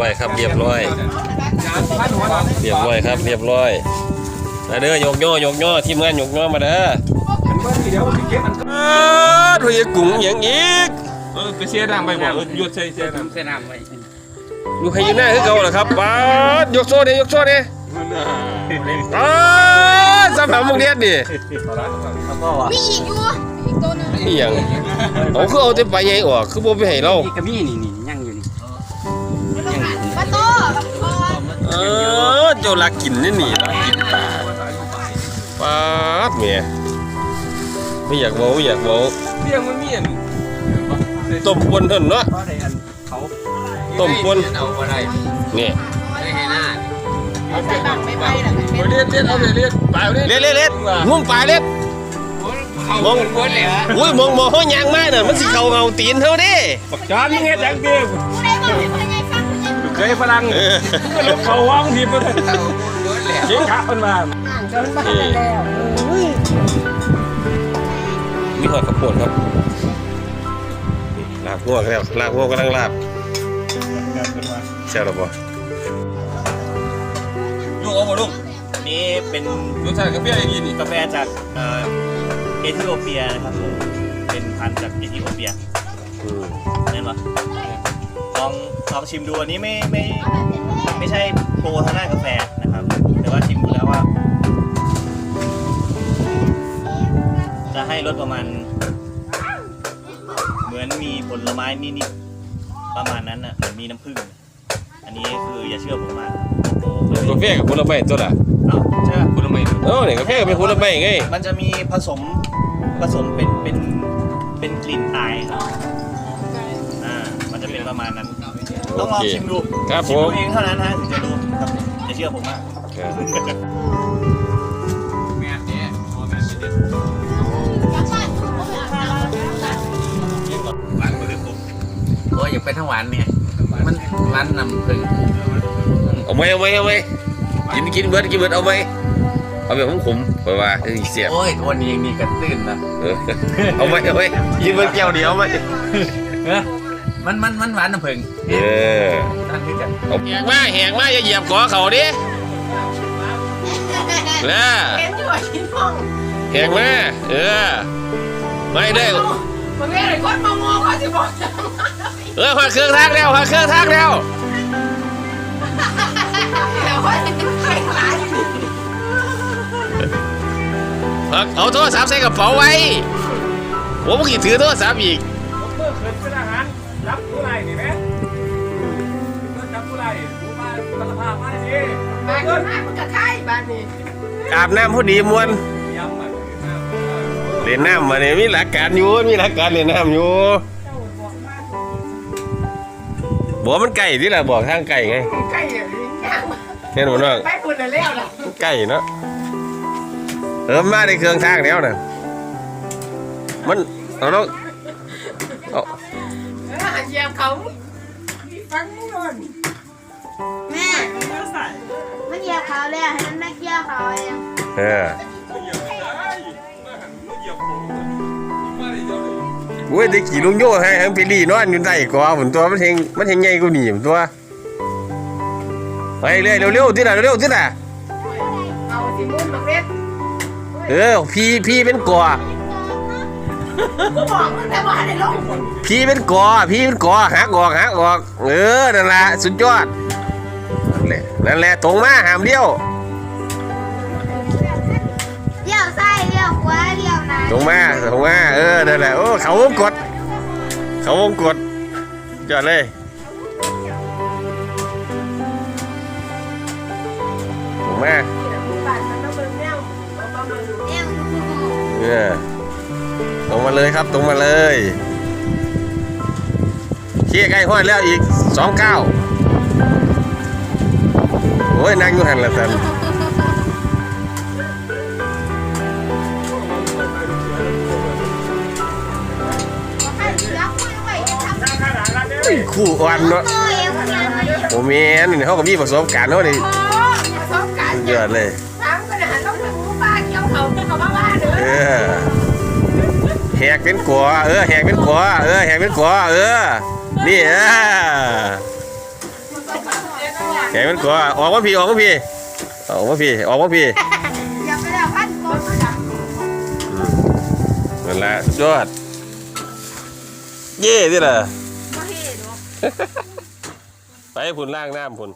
ร้อยครับเรียบร้อย เรียบร้อยครับเรียบร้อยมาเด้อยกย่อยกย่อทีมงานยกย่อมาเด้ออ้าวถุยกุ้งอย่างอีกเออไปเสียดังไปบอกเออหยุดใส่เสียดังเส้นน้ำไว้อยู่ให้อยู่หน้าคือเก่าเหรอครับป๊าดยกโซ่เนี่ยยกโซ่เนี่ยป๊าดสามหาโมงเรียนนี่มีอีกอยู่อีกตัวหนึงนี่หยังเอาคือเอาแต่ไปใหญ่ออกคือบ่ไปให้เราอีกกระมี่นี่นี่ยังอยู่นี่ ปลาโตกับคอเออเจ้าลักกินนี่นี่ลักกินปลาป๊าดแหม่ไม่อยากเว้าไม่อยากเว้าเสียงมันมีอันต้มปนเท่านั้นเนาะก็ได้อันเขาต้มปนเอาอะไรนี่ได้ให้หน้าเอาใส่บังไม่ไปหรอกเป็นเลียดเลียดเอาไปเลียดไปเอาเลียดเล็ดเล็ดเล็ดงุ้มปลาเล็ดมองบนเลยฮะอุ้ยมองมองเฮายางมาน่ะมันสิเข้าเงาตีนเฮาเด้ปักจานนี่ไงแดงเดียว เคยฝรั่งเออก็ลบเขาห้องทีมันเอาบนเลยเสียงขามันมามีหอดกระโปดครับลาบหัวกันแล้วลาบหัวกำลังลาบเชียวหรอปะลุงเอาบ่ลุงอันนี้เป็นรสชาติกาแฟอย่างนี้นี่กาแฟจากเอธิโอเปียนะครับผมเป็นพันธุ์จากเอธิโอเปียอืมนั่นเหรอ ลองลองชิมดูอันนี้ไม่ไม่ไม่ใช่โปรทางด้านกาแฟนะครับ แต่ว่าชิมดูแล้วว่า จะให้รสประมาณ เหมือนมีผลไม้นิดๆประมาณนั้นน่ะเหมือนมีน้ำผึ้งอันนี้คืออย่าเชื่อผมมากโอ้โหกาแฟกับผลไม้ตัวละเอ้าใช่ปะคุณทำไมเออเนี่ยกาแฟก็เป็นผลไม้ไงมันจะมีผสมผสมเป็นเป็นเป็นกลิ่นอายครับอ่ามันจะเป็นประมาณนั้น ต้องลองชิมดูครับผชิมม ดูเองเท่านั้นฮะถึงจะรู้ครับจะเชื่อผมมากแม่เนี่ยพ่อแม่สิเด็ดหวานกว่าเดิมผมโอ้ยอย่าไปทั้งหวานเนี่ย มันหวานนำผึ้งเอาไหมเอาไหมเอาไหมกินกินเบิดกินเบิดเอาไหมเอาแบบขมๆไปว่าเฮ้ยเสียบโอ้ยตัวนี้นี่กระตื้นนะเออเอาไหมเอาไหมกินเบิดแก้วเดียวไหมเออ มันมันมันหวานน้ำผึ้งเออนั่นคือกันเอาแหกมาแหกมาอย่าเหยียบขอเขาดิแล้วเห็นอยู่ว่าชิ้นห้องแหกมาเออไม่ได้มันไม่อะไรคนมองเขาจะบอกจะเออหักเครื่องทักแล้วหักเครื่องทักแล้วแต่ว่าใครขายอยู่หักเอาโทรศัพท์ใส่กระเป๋าไว้ผมเมื่อกี้ถือโทรศัพท์อีก บ้านคนมากมันก็ขายบ้านนี้อาบน้ำพอดีมวนเล่นน้ำมาเนี่ยมีหลักการอยู่มีหลักการเล่นน้ำอยู่บอกว่ามันไก่ที่ล่ะบอกทางไก่ไงใกล้อย่างนี้ย่างเห็นบ่น้องไปปุ่นแล้วล่ะไก่เนาะเออมาในเครื่องทางแล้วน่ะมันเอาเนาะเอาเยี่ยบเขาฟังนอน แม่มันเหยียบเขาเลยให้มันไม่เกี่ยวเขาเองเออโอ้ยได้กี่ลุงโย่ให้ทั้งไปรีนอนอยู่ใต้กอผมตัวมันเฮงมันเฮงใหญ่กว่านี่ผมตัวไปเรื่อยเร็วๆที่น่ะเร็วๆที่น่ะเอาสิมุ่นมาเม็ดเออพี่พี่เป็นกอกูบอกมึงแต่ว่าในโลกพี่เป็นกอพี่เป็นกอหักออกหักออกเออนั่นแหละสุดยอดนั่น แหละนั่นแหละตรงมาหามเดียวเลี้ยวซ้ายเลี้ยวขวาเลี้ยวหน้าตรงมาตรงมาเออนั่นแหละโอ้เขาวงกดเขาวงกดยอดเลยตรงมาบ้านมันต้องเป็นแนวเอาประมาณแนวเออตรงมาเลยครับตรงมาเลยเคียใกล้ห้อยแล้วอีกสองเก้าโอ้ ยนั่งอยู่หันละสันคู่อ่อนเนาะโอ้ยยังยังไม่โอ้แม่นนี่เขาก็มีประสบการณ์เขานี่สุดยอดเลยถามกันนะต้องถึงหมูป้านเกี่ยวเขาเขามาบ้านเด้เออแหกเป็นกัวเออแหกเป็นกัวเออแหกเป็นกัวเออนี่เออ แกมันกลัวออกมาพี่ออกมาพี่ออกมาพี่ออกมาพี่อย่าไปแล้วพันกบนั่นแหละสุดยอดเย่ที่ล่ะบ่เฮ็ดหรอกไปพุ่นล่างน้ำพุ่น